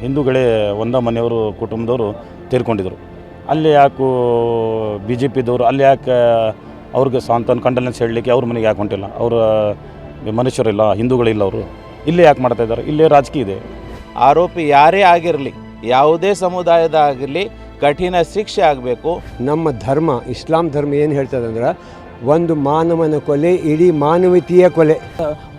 ಹಿಂದೂಗಳೇ ಒಂದ ಮನೆಯವರು ಕುಟುಂಬದವರು ತೀರ್ಕೊಂಡಿದ್ರು ಅಲ್ಲಿ ಯಾಕೋ ಬಿ ಜೆ ಪಿದವರು ಅಲ್ಲಿ ಯಾಕೆ ಅವ್ರಿಗೆ ಸಾಂತ್ವನ ಕಂಡಲೆನ್ಸ್ ಹೇಳಲಿಕ್ಕೆ ಅವ್ರ ಮನೆಗೆ ಯಾಕೆ ಹೊಂಟಿಲ್ಲ? ಅವರ ಮನುಷ್ಯರಿಲ್ಲ ಹಿಂದೂಗಳಿಲ್ಲ ಅವರು. ಇಲ್ಲೇ ಯಾಕೆ ಮಾಡ್ತಾ ಇದ್ದಾರೆ? ಇಲ್ಲೇ ರಾಜಕೀಯ ಇದೆ. ಆರೋಪಿ ಯಾರೇ ಆಗಿರಲಿ ಯಾವುದೇ ಸಮುದಾಯದ ಆಗಿರಲಿ ಕಠಿಣ ಶಿಕ್ಷೆ ಆಗಬೇಕು. ನಮ್ಮ ಧರ್ಮ ಇಸ್ಲಾಂ ಧರ್ಮ ಏನು ಹೇಳ್ತದೆ ಅಂದ್ರೆ ಒಂದು ಮಾನವನ ಕೊಲೆ ಇಡೀ ಮಾನವೀಯತೆಯ ಕೊಲೆ.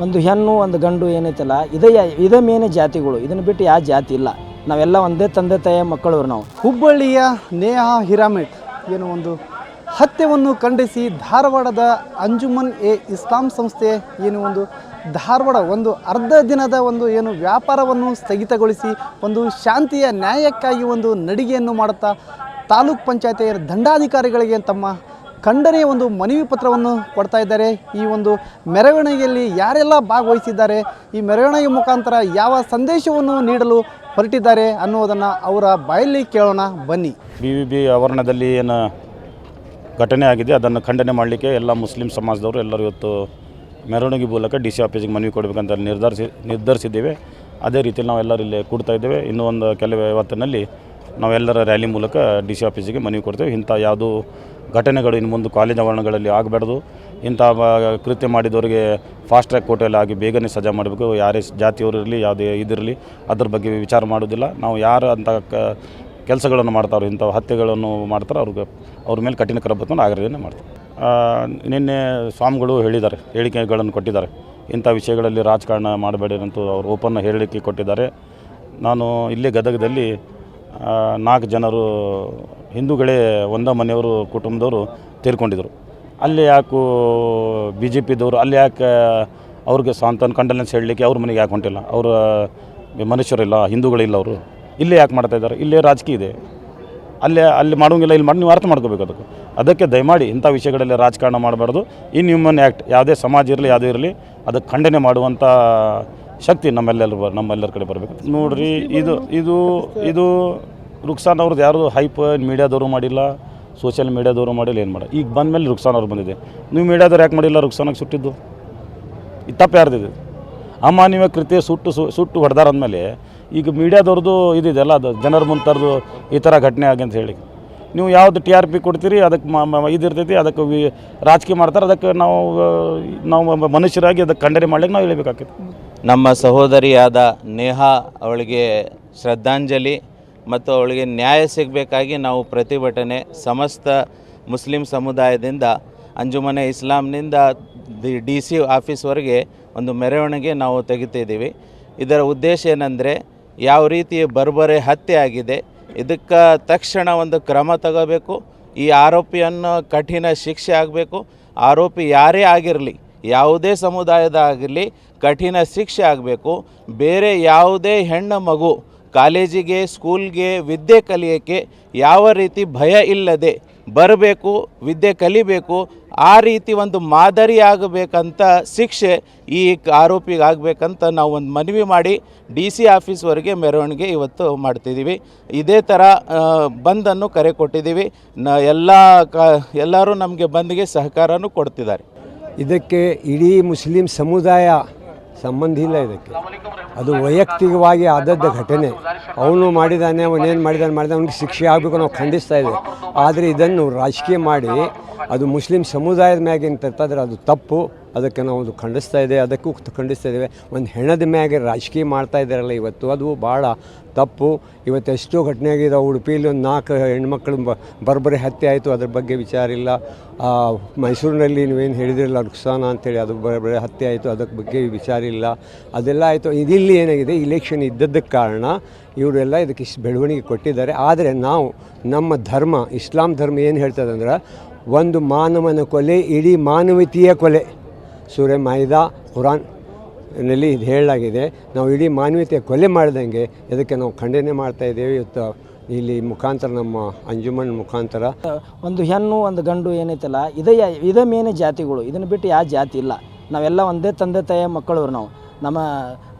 ಒಂದು ಹೆಣ್ಣು ಒಂದು ಗಂಡು ಏನೈತಲ್ಲ ಇದೇ ಇದೇ ಮೇನೆ ಜಾತಿಗಳು. ಇದನ್ನು ಬಿಟ್ಟು ಯಾವ ಜಾತಿ ಇಲ್ಲ. ನಾವೆಲ್ಲ ಒಂದೇ ತಂದೆ ತಾಯಿಯ ಮಕ್ಕಳವ್ರು ನಾವು. ಹುಬ್ಬಳ್ಳಿಯ ನೇಹಾ ಹಿರಾಮೆಟ್ ಏನು ಒಂದು ಹತ್ಯೆಯನ್ನು ಖಂಡಿಸಿ ಧಾರವಾಡದ ಅಂಜುಮನ್ ಎ ಇಸ್ಲಾಂ ಸಂಸ್ಥೆ ಏನು ಒಂದು ಧಾರವಾಡ ಒಂದು ಅರ್ಧ ದಿನದ ಒಂದು ಏನು ವ್ಯಾಪಾರವನ್ನು ಸ್ಥಗಿತಗೊಳಿಸಿ ಒಂದು ಶಾಂತಿಯ ನ್ಯಾಯಕ್ಕಾಗಿ ಒಂದು ನಡಿಗೆಯನ್ನು ಮಾಡುತ್ತಾ ತಾಲೂಕ್ ಪಂಚಾಯತಿಯ ದಂಡಾಧಿಕಾರಿಗಳಿಗೆ ತಮ್ಮ ಖಂಡನೆಯ ಒಂದು ಮನವಿ ಪತ್ರವನ್ನು ಕೊಡ್ತಾ ಇದ್ದಾರೆ. ಈ ಒಂದು ಮೆರವಣಿಗೆಯಲ್ಲಿ ಯಾರೆಲ್ಲ ಭಾಗವಹಿಸಿದ್ದಾರೆ, ಈ ಮೆರವಣಿಗೆ ಮುಖಾಂತರ ಯಾವ ಸಂದೇಶವನ್ನು ನೀಡಲು ಹೊರಟಿದ್ದಾರೆ ಅನ್ನುವುದನ್ನು ಅವರ ಬಾಯಲ್ಲಿ ಕೇಳೋಣ, ಬನ್ನಿ. ಬಿ ವಿ ಬಿ ಆವರಣದಲ್ಲಿ ಏನು ಘಟನೆ ಆಗಿದೆ, ಅದನ್ನು ಖಂಡನೆ ಮಾಡಲಿಕ್ಕೆ ಎಲ್ಲ ಮುಸ್ಲಿಂ ಸಮಾಜದವರು ಎಲ್ಲರೂ ಇವತ್ತು ಮೆರವಣಿಗೆ ಮೂಲಕ ಡಿ ಸಿ ಆಫೀಸಿಗೆ ಮನವಿ ಕೊಡಬೇಕಂತ ನಿರ್ಧರಿಸಿ ನಿರ್ಧರಿಸಿದ್ದೇವೆ. ಅದೇ ರೀತಿಯಲ್ಲಿ ನಾವೆಲ್ಲರೂ ಇಲ್ಲಿ ಕೂಡ್ತಾ ಇದ್ದೇವೆ. ಇನ್ನೂ ಒಂದು ಕೆಲವೇ ಹೊತ್ತಿನಲ್ಲಿ ನಾವೆಲ್ಲರ ರ್ಯಾಲಿ ಮೂಲಕ ಡಿ ಸಿ ಆಫೀಸಿಗೆ ಮನವಿ ಕೊಡ್ತೇವೆ. ಇಂಥ ಯಾವುದೂ ಘಟನೆಗಳು ಇನ್ನು ಮುಂದೆ ಕಾಲೇಜ್ ಆವರಣಗಳಲ್ಲಿ ಆಗಬಾರ್ದು. ಇಂಥ ಕೃತ್ಯ ಮಾಡಿದವರಿಗೆ ಫಾಸ್ಟ್ ಟ್ರ್ಯಾಕ್ ಕೋರ್ಟಲ್ಲಿ ಆಗಿ ಬೇಗನೆ ಸಜಾ ಮಾಡಬೇಕು. ಯಾರೇ ಜಾತಿಯವರು ಇರಲಿ, ಯಾವುದೇ ಇದಿರಲಿ, ಅದ್ರ ಬಗ್ಗೆ ವಿಚಾರ ಮಾಡೋದಿಲ್ಲ ನಾವು ಯಾರು ಅಂತ ಕ ಕೆಲಸಗಳನ್ನು ಮಾಡ್ತಾರೋ, ಇಂಥ ಹತ್ಯೆಗಳನ್ನು ಮಾಡ್ತಾರೋ, ಅವ್ರಿಗೆ ಅವ್ರ ಮೇಲೆ ಕಠಿಣ ಕ್ರಮ ತಗೊಂಡು ಆಗ್ರಹನೇ ಮಾಡ್ತಾರೆ ನಿನ್ನೆ ಸ್ವಾಮಿಗಳು ಹೇಳಿದ್ದಾರೆ, ಹೇಳಿಕೆಗಳನ್ನು ಕೊಟ್ಟಿದ್ದಾರೆ. ಇಂಥ ವಿಷಯಗಳಲ್ಲಿ ರಾಜಕಾರಣ ಮಾಡಬೇಡಿ ಅಂತೂ ಅವರು ಓಪನ್ ಹೇಳಿಕೆ ಕೊಟ್ಟಿದ್ದಾರೆ. ನಾನು ಇಲ್ಲೇ ಗದಗದಲ್ಲಿ ನಾಲ್ಕು ಜನರು ಹಿಂದೂಗಳೇ ಒಂದ ಮನೆಯವರು ಕುಟುಂಬದವರು ತೀರ್ಕೊಂಡಿದ್ರು. ಅಲ್ಲಿ ಯಾಕು ಬಿ ಜೆ ಪಿದವರು ಅಲ್ಲಿ ಯಾಕೆ ಅವ್ರಿಗೆ ಸಾಂತನ ಕಂಡಲೆನ್ಸ್ ಹೇಳಲಿಕ್ಕೆ ಅವ್ರ ಮನೆಗೆ ಯಾಕೆ ಹೊಂಟಿಲ್ಲ? ಅವರ ಮನುಷ್ಯರಿಲ್ಲ ಹಿಂದೂಗಳಿಲ್ಲ ಅವರು. ಇಲ್ಲೇ ಯಾಕೆ ಮಾಡ್ತಾ ಇದ್ದಾರೆ? ಇಲ್ಲೇ ರಾಜಕೀಯ ಇದೆ. ಅಲ್ಲೇ, ಅಲ್ಲಿ ಮಾಡೋಂಗಿಲ್ಲ, ಇಲ್ಲಿ ಮಾಡಿ, ನೀವು ಅರ್ಥ ಮಾಡ್ಕೋಬೇಕು ಅದಕ್ಕೆ. ಅದಕ್ಕೆ ದಯಮಾಡಿ ಇಂಥ ವಿಷಯಗಳಲ್ಲಿ ರಾಜಕಾರಣ ಮಾಡಬಾರ್ದು. ಇನ್ ಹ್ಯೂಮನ್ ಆ್ಯಕ್ಟ್ ಯಾವುದೇ ಸಮಾಜ ಇರಲಿ, ಯಾವುದೇ ಇರಲಿ, ಅದಕ್ಕೆ ಖಂಡನೆ ಮಾಡುವಂಥ ಶಕ್ತಿ ನಮ್ಮೆಲ್ಲರೂ ಬ ನಮ್ಮೆಲ್ಲರ ಕಡೆ ಬರಬೇಕು. ನೋಡ್ರಿ, ಇದು ಇದು ಇದು ರುಕ್ಸಾನ್ ಅವ್ರದ್ದು ಯಾರು ಹೈಪ್ ಮೀಡಿಯಾದವರು ಮಾಡಿಲ್ಲ, ಸೋಷಿಯಲ್ ಮೀಡಿಯಾದವರು ಮಾಡಿಲ್ಲ, ಏನು ಮಾಡಿ ಈಗ ಬಂದ ಮೇಲೆ ರುಕ್ಸಾನ್ ಅವ್ರು ಬಂದಿದೆ. ನೀವು ಮೀಡಿಯಾದವ್ರು ಯಾಕೆ ಮಾಡಿಲ್ಲ ರುಕ್ಸಾನಾಗ ಸುಟ್ಟಿದ್ದು? ಈ ತಪ್ಪು ಯಾರ್ದಿದೆ ಅಮಾನ್ಯ ಕೃತ್ಯ ಸುಟ್ಟು ಸುಟ್ಟು ಸುಟ್ಟು ಹೊಡೆದಾರಂದಮೇಲೆ ಈಗ ಮೀಡಿಯಾದವ್ರದ್ದು ಇದಿದೆಲ್ಲ ಅದು ಜನರ ಮುಂತರದು ಈ ಥರ ಘಟನೆ ಆಗಿ ಅಂತ ಹೇಳಿ. ನೀವು ಯಾವುದು ಟಿ ಆರ್ ಪಿ ಕೊಡ್ತೀರಿ, ಅದಕ್ಕೆ ಇದಿರ್ತೈತಿ ಅದಕ್ಕೆ ವಿ ರಾಜಕೀಯ ಮಾಡ್ತಾರೆ, ಅದಕ್ಕೆ ನಾವು ನಾವು ಮನುಷ್ಯರಾಗಿ ಅದಕ್ಕೆ ಖಂಡನೆ ಮಾಡ್ಲಿಕ್ಕೆ ನಾವು ಹೇಳಬೇಕಾಗ್ತದೆ ನಮ್ಮ ಸಹೋದರಿಯಾದ ನೇಹಾ ಅವಳಿಗೆ ಶ್ರದ್ಧಾಂಜಲಿ ಮತ್ತು ಅವಳಿಗೆ ನ್ಯಾಯ ಸಿಗಬೇಕಾಗಿ ನಾವು ಪ್ರತಿಭಟನೆ ಸಮಸ್ತ ಮುಸ್ಲಿಂ ಸಮುದಾಯದಿಂದ ಅಂಜುಮನೆ ಇಸ್ಲಾಂನಿಂದ ದಿ ಡಿ ಸಿ ಆಫೀಸ್ವರೆಗೆ ಒಂದು ಮೆರವಣಿಗೆ ನಾವು ತೆಗಿತಿದ್ದೀವಿ. ಇದರ ಉದ್ದೇಶ ಏನಂದರೆ ಯಾವ ರೀತಿ ಬರ್ಬರೆ ಹತ್ಯೆ ಆಗಿದೆ, ಇದಕ್ಕೆ ತಕ್ಷಣ ಒಂದು ಕ್ರಮ ತಗೋಬೇಕು, ಈ ಆರೋಪಿಯನ್ನು ಕಠಿಣ ಶಿಕ್ಷೆ ಆಗಬೇಕು, ಆರೋಪಿ ಯಾರೇ ಆಗಿರಲಿ ಯಾವುದೇ ಸಮುದಾಯದ ಆಗಲಿ ಕಠಿಣ ಶಿಕ್ಷೆ ಆಗಬೇಕು. ಬೇರೆ ಯಾವುದೇ ಹೆಣ್ಣು ಮಗು ಕಾಲೇಜಿಗೆ, ಸ್ಕೂಲ್ಗೆ ವಿದ್ಯೆ ಕಲಿಯೋಕ್ಕೆ ಯಾವ ರೀತಿ ಭಯ ಇಲ್ಲದೆ ಬರಬೇಕು, ವಿದ್ಯೆ ಕಲಿಬೇಕು, ಆ ರೀತಿ ಒಂದು ಮಾದರಿ ಆಗಬೇಕಂತ ಶಿಕ್ಷೆ ಈ ಆರೋಪಿಗೆ ಆಗಬೇಕಂತ ನಾವು ಒಂದು ಮನವಿ ಮಾಡಿ ಡಿ ಸಿ ಆಫೀಸ್ವರೆಗೆ ಮೆರವಣಿಗೆ ಇವತ್ತು ಮಾಡ್ತಿದ್ದೀವಿ. ಇದೇ ಥರ ಬಂದನ್ನು ಕರೆ ಕೊಟ್ಟಿದ್ದೀವಿ. ನ, ಎಲ್ಲ ಕ, ಎಲ್ಲರೂ ನಮಗೆ ಬಂದ್ಗೆ ಸಹಕಾರನೂ ಕೊಡ್ತಿದ್ದಾರೆ. ಇದಕ್ಕೆ ಇಡೀ ಮುಸ್ಲಿಂ ಸಮುದಾಯ ಸಂಬಂಧ ಇಲ್ಲ ಇದಕ್ಕೆ. ಅದು ವೈಯಕ್ತಿಕವಾಗಿ ಆದದ್ದ ಘಟನೆ. ಅವನು ಮಾಡಿದಾನೆ ಅವನೇನು ಮಾಡಿದಾನೆ ಮಾಡಿದ ಅವನಿಗೆ ಶಿಕ್ಷೆ ಆಗಬೇಕು ನಾವು ಖಂಡಿಸ್ತಾ ಇದ್ದೇವೆ ಆದರೆ ಇದನ್ನು ರಾಜಕೀಯ ಮಾಡಿ ಅದು ಮುಸ್ಲಿಂ ಸಮುದಾಯದ ಮ್ಯಾಗೆ ತರ್ತಾದ್ರೆ ಅದು ತಪ್ಪು. ಅದಕ್ಕೆ ನಾವು ಖಂಡಿಸ್ತಾ ಇದೆ ಅದಕ್ಕೂ ಖಂಡಿಸ್ತಾ ಇದ್ದೇವೆ. ಒಂದು ಹೆಣದ ಮ್ಯಾಗೆ ರಾಜಕೀಯ ಮಾಡ್ತಾ ಇದ್ದಾರಲ್ಲ ಇವತ್ತು, ಅದು ಭಾಳ ತಪ್ಪು. ಇವತ್ತು ಎಷ್ಟೋ ಘಟನೆ ಆಗಿದೆ ಉಡುಪಿಯಲ್ಲಿ ಒಂದು ನಾಲ್ಕು ಹೆಣ್ಮಕ್ಳು ಬರ್ಬರಿ ಹತ್ಯೆ ಆಯಿತು, ಅದ್ರ ಬಗ್ಗೆ ವಿಚಾರ ಇಲ್ಲ. ಮೈಸೂರಿನಲ್ಲಿ ನೀವೇನು ಹೇಳಿದ್ರಲ್ಲ, ನುಕ್ಸಾನ ಅಂತೇಳಿ, ಅದು ಬರ್ಬರಿ ಹತ್ಯೆ ಆಯಿತು, ಅದಕ್ಕೆ ಬಗ್ಗೆ ವಿಚಾರ ಇಲ್ಲ. ಅದೆಲ್ಲ ಆಯಿತು, ಇದಿಲ್ಲಿ ಏನಾಗಿದೆ ಇಲೆಕ್ಷನ್ ಇದ್ದದ್ದಕ್ಕೆ ಕಾರಣ ಇವರೆಲ್ಲ ಇದಕ್ಕೆ ಇಷ್ಟು ಬೆಳವಣಿಗೆ ಕೊಟ್ಟಿದ್ದಾರೆ. ಆದರೆ ನಾವು, ನಮ್ಮ ಧರ್ಮ, ಇಸ್ಲಾಂ ಧರ್ಮ ಏನು ಹೇಳ್ತದೆ ಅಂದ್ರೆ, ಒಂದು ಮಾನವನ ಕೊಲೆ, ಇಡೀ ಮಾನವೀಯತೆಯ ಕೊಲೆ. ಸೂರ್ಯ ಮಾಯಿದಾ ಕುರಾನ್ನಲ್ಲಿ ಇದು ಹೇಳಲಾಗಿದೆ. ನಾವು ಇಡೀ ಮಾನವೀಯತೆ ಕೊಲೆ ಮಾಡಿದಂಗೆ ಇದಕ್ಕೆ ನಾವು ಖಂಡನೆ ಮಾಡ್ತಾ ಇದ್ದೇವೆ. ಇವತ್ತು ಇಲ್ಲಿ ಮುಖಾಂತರ ನಮ್ಮ ಅಂಜುಮನ್ ಮುಖಾಂತರ. ಒಂದು ಹೆಣ್ಣು, ಒಂದು ಗಂಡು ಏನೈತಲ್ಲ ಇದೇ ಇದೇ ಮೇನೆ ಜಾತಿಗಳು. ಇದನ್ನು ಬಿಟ್ಟು ಯಾವ ಜಾತಿ ಇಲ್ಲ. ನಾವೆಲ್ಲ ಒಂದೇ ತಂದೆ ತಾಯಿಯ ಮಕ್ಕಳವ್ರು ನಾವು. ನಮ್ಮ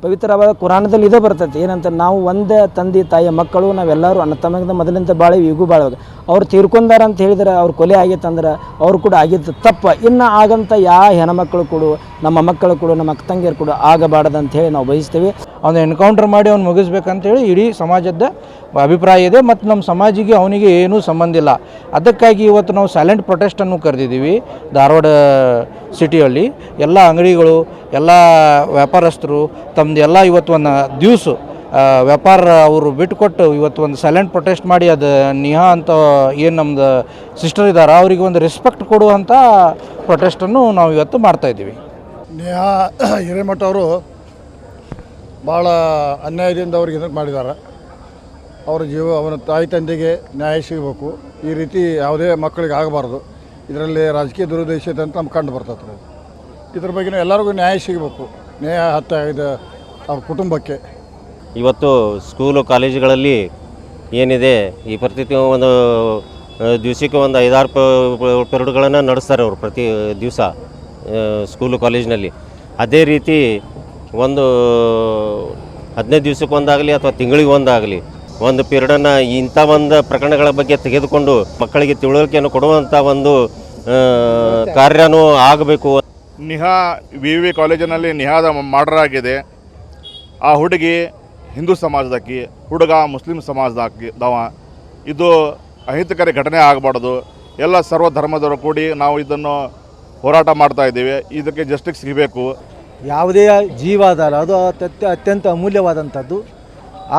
ಪವಿತ್ರವಾದ ಕುರಾನದಲ್ಲಿ ಇದೇ ಬರ್ತೈತಿ ಏನಂತ ನಾವು ಒಂದೇ ತಂದೆ, ತಾಯಿಯ ಮಕ್ಕಳು, ನಾವೆಲ್ಲರೂ ಅನ್ನ ತಮ್ಮಗಿಂತ ಮೊದಲಿಂದ ಬಾಳೆ, ಈಗೂ ಬಾಳವಾಗ. ಅವ್ರು ತೀರ್ಕೊಂಡಾರ ಅಂತ ಹೇಳಿದ್ರೆ ಅವ್ರ ಕೊಲೆ ಆಗೈತೆ ಅಂದ್ರೆ ಅವ್ರು ಕೂಡ ಆಗಿದ್ದು ತಪ್ಪ. ಇನ್ನು ಆಗಂತ ಯಾವ ಹೆಣ್ಮಕ್ಳು ಕೂಡ, ನಮ್ಮ ಮಕ್ಕಳು ಕೂಡ, ನಮ್ಮ ಅಕ್ಕ ತಂಗಿಯರು ಕೂಡ ಆಗಬಾರ್ದು ಅಂತ ಹೇಳಿ ನಾವು ಬಯಸ್ತೀವಿ. ಅವನು ಎನ್ಕೌಂಟರ್ ಮಾಡಿ ಅವ್ನು ಮುಗಿಸ್ಬೇಕಂತೇಳಿ ಇಡೀ ಸಮಾಜದ ಅಭಿಪ್ರಾಯ ಇದೆ ಮತ್ತು ನಮ್ಮ ಸಮಾಜಿಗೆ ಅವನಿಗೆ ಏನೂ ಸಂಬಂಧ ಇಲ್ಲ. ಅದಕ್ಕಾಗಿ ಇವತ್ತು ನಾವು ಸೈಲೆಂಟ್ ಪ್ರೊಟೆಸ್ಟನ್ನು ಕರೆದಿದ್ದೀವಿ ಧಾರವಾಡ ಸಿಟಿಯಲ್ಲಿ ಎಲ್ಲ ಅಂಗಡಿಗಳು ಎಲ್ಲ ವ್ಯಾಪಾರಸ್ಥರು ತಮ್ಮದು ಎಲ್ಲ ಇವತ್ತು ಒಂದು ದಿವಸ ವ್ಯಾಪಾರ ಅವರು ಬಿಟ್ಟುಕೊಟ್ಟು ಇವತ್ತು ಒಂದು ಸೈಲೆಂಟ್ ಪ್ರೊಟೆಸ್ಟ್ ಮಾಡಿ ಅದು ನಿಹಾ ಅಂತ ಏನು ನಮ್ಮದು ಸಿಸ್ಟರ್ ಇದ್ದಾರೆ ಅವರಿಗೆ ಒಂದು ರೆಸ್ಪೆಕ್ಟ್ ಕೊಡುವಂಥ ಪ್ರೊಟೆಸ್ಟನ್ನು ನಾವು ಇವತ್ತು ಮಾಡ್ತಾಯಿದ್ದೀವಿ ನೇಹಾ ಹಿರೇಮಠ ಅವರು ಭಾಳ ಅನ್ಯಾಯದಿಂದ ಅವ್ರಿಗೆ ಇದನ್ನು ಮಾಡಿದ್ದಾರೆ ಅವರ ಜೀವ, ಅವನ ತಾಯಿ ತಂದೆಗೆ ನ್ಯಾಯ ಸಿಗಬೇಕು. ಈ ರೀತಿ ಯಾವುದೇ ಮಕ್ಕಳಿಗೆ ಆಗಬಾರ್ದು. ಇದರಲ್ಲಿ ರಾಜಕೀಯ ದುರುದ್ದೇಶ ಅಂತ ನಮ್ಗೆ ಕಂಡು ಬರ್ತದೆ. ಇದ್ರ ಬಗ್ಗೆ ಎಲ್ಲರಿಗೂ ನ್ಯಾಯ ಸಿಗಬೇಕು. ನ್ಯಾಯ ಹತ್ತ ಇದು ಅವ್ರ ಕುಟುಂಬಕ್ಕೆ. ಇವತ್ತು ಸ್ಕೂಲು ಕಾಲೇಜುಗಳಲ್ಲಿ ಏನಿದೆ, ಈ ಪ್ರತಿ ಒಂದು ದಿವಸಕ್ಕೆ ಒಂದು ಐದಾರು ಪೆರಡುಗಳನ್ನು ನಡೆಸ್ತಾರೆ ಅವರು ಪ್ರತಿ ದಿವಸ ಸ್ಕೂಲು ಕಾಲೇಜಿನಲ್ಲಿ. ಅದೇ ರೀತಿ ಒಂದು ಹದಿನೈದು ದಿವಸಕ್ಕೆ ಒಂದಾಗಲಿ ಅಥವಾ ತಿಂಗಳಿಗೆ ಒಂದಾಗಲಿ, ಒಂದು ಪೀರಿಯಡನ್ನು ಇಂಥ ಒಂದು ಪ್ರಕರಣಗಳ ಬಗ್ಗೆ ತೆಗೆದುಕೊಂಡು ಮಕ್ಕಳಿಗೆ ತಿಳುವಳಿಕೆಯನ್ನು ಕೊಡುವಂಥ ಒಂದು ಕಾರ್ಯನೂ ಆಗಬೇಕು. ನಿಹಾ ವಿ ವಿ ಕಾಲೇಜಿನಲ್ಲಿ ನಿಹಾದ ಮರ್ಡರ್ ಆಗಿದೆ ಆ ಹುಡುಗಿ ಹಿಂದೂ ಸಮಾಜದಕ್ಕಿ, ಹುಡುಗ ಮುಸ್ಲಿಂ ಸಮಾಜದಾಕಿ ದವ. ಇದು ಅಹಿತಕರ ಘಟನೆ ಆಗಬಾರ್ದು. ಎಲ್ಲ ಸರ್ವ ಧರ್ಮದವರು ಕೂಡಿ ನಾವು ಇದನ್ನು ಹೋರಾಟ ಮಾಡ್ತಾ ಇದ್ದೀವಿ. ಇದಕ್ಕೆ ಜಸ್ಟಿಸ್ ಸಿಗಬೇಕು. ಯಾವುದೇ ಜೀವ ಅದಲ್ಲ ಅದು ಅತ್ಯಂತ ಅತ್ಯಂತ ಅಮೂಲ್ಯವಾದಂಥದ್ದು.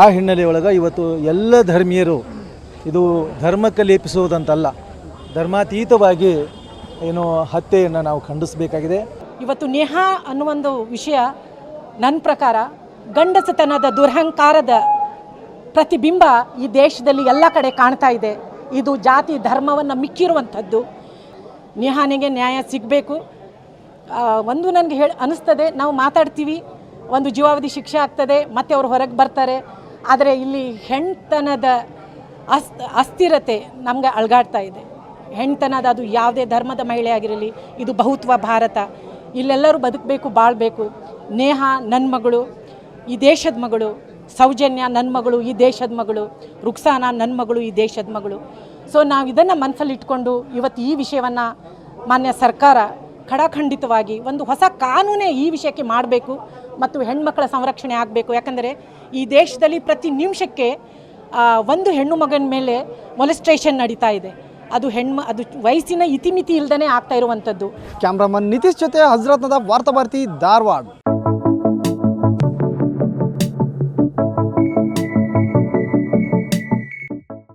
ಆ ಹಿನ್ನೆಲೆಯೊಳಗೆ ಇವತ್ತು ಎಲ್ಲ ಧರ್ಮೀಯರು ಇದು ಧರ್ಮಕ್ಕೆ ಲೇಪಿಸುವುದಂತಲ್ಲ. ಧರ್ಮಾತೀತವಾಗಿ ಏನು ಹತ್ಯೆಯನ್ನು ನಾವು ಖಂಡಿಸಬೇಕಾಗಿದೆ. ಇವತ್ತು ನೇಹಾ ಅನ್ನುವೊಂದು ವಿಷಯ ನನ್ನ ಪ್ರಕಾರ ಗಂಡಸತನದ ದುರಹಂಕಾರದ ಪ್ರತಿಬಿಂಬ ಈ ದೇಶದಲ್ಲಿ ಎಲ್ಲ ಕಡೆ ಕಾಣ್ತಾ ಇದೆ. ಇದು ಜಾತಿ ಧರ್ಮವನ್ನು ಮಿಕ್ಕಿರುವಂಥದ್ದು. ನೇಹಾನಿಗೆ ನ್ಯಾಯ ಸಿಗಬೇಕು. ಒಂದು ನನಗೆ ಹೇಳಿ ಅನಿಸ್ತದೆ, ನಾವು ಮಾತಾಡ್ತೀವಿ, ಒಂದು ಜೀವಾವಧಿ ಶಿಕ್ಷೆ ಆಗ್ತದೆ, ಮತ್ತೆ ಅವರು ಹೊರಗೆ ಬರ್ತಾರೆ. ಆದರೆ ಇಲ್ಲಿ ಹೆಣ್ತನದ ಅಸ್ ಅಸ್ಥಿರತೆ ನಮಗೆ ಅಳಗಾಡ್ತಾ ಇದೆ. ಹೆಣ್ತನದ ಅದು ಯಾವುದೇ ಧರ್ಮದ ಮಹಿಳೆ ಆಗಿರಲಿ, ಇದು ಬಹುತ್ವ ಭಾರತ. ಇಲ್ಲೆಲ್ಲರೂ ಬದುಕಬೇಕು, ಬಾಳಬೇಕು. ನೇಹ ನನ್ನ ಮಗಳು, ಈ ದೇಶದ ಮಗಳು. ಸೌಜನ್ಯ ನನ್ನ ಮಗಳು, ಈ ದೇಶದ ಮಗಳು. ರುಕ್ಸಾನ ನನ್ನ ಮಗಳು, ಈ ದೇಶದ ಮಗಳು. ಸೊ ನಾವು ಇದನ್ನು ಮನಸ್ಸಲ್ಲಿ ಇಟ್ಕೊಂಡು ಇವತ್ತು ಈ ವಿಷಯವನ್ನು ಮಾನ್ಯ ಸರ್ಕಾರ ಖಡಾಖಂಡಿತವಾಗಿ ಒಂದು ಹೊಸ ಕಾನೂನೇ ಈ ವಿಷಯಕ್ಕೆ ಮಾಡಬೇಕು ಮತ್ತು ಹೆಣ್ಮಕ್ಕಳ ಸಂರಕ್ಷಣೆ ಆಗಬೇಕು. ಯಾಕಂದರೆ ಈ ದೇಶದಲ್ಲಿ ಪ್ರತಿ ನಿಮಿಷಕ್ಕೆ ಒಂದು ಹೆಣ್ಣು ಮಗನ ಮೇಲೆ ಮೊಲೆಸ್ಟ್ರೇಷನ್ ನಡೀತಾ ಇದೆ. ಅದು ಹೆಣ್ಮ, ಅದು ವಯಸ್ಸಿನ ಇತಿಮಿತಿ ಇಲ್ಲದೇ ಆಗ್ತಾ ಇರುವಂಥದ್ದು. ಕ್ಯಾಮ್ರಾಮನ್ ನಿತೀಶ್ ಜೊತೆ ಹಜರತ್ನದ ವಾರ್ತಾ ಭಾರತಿ ಧಾರವಾಡ.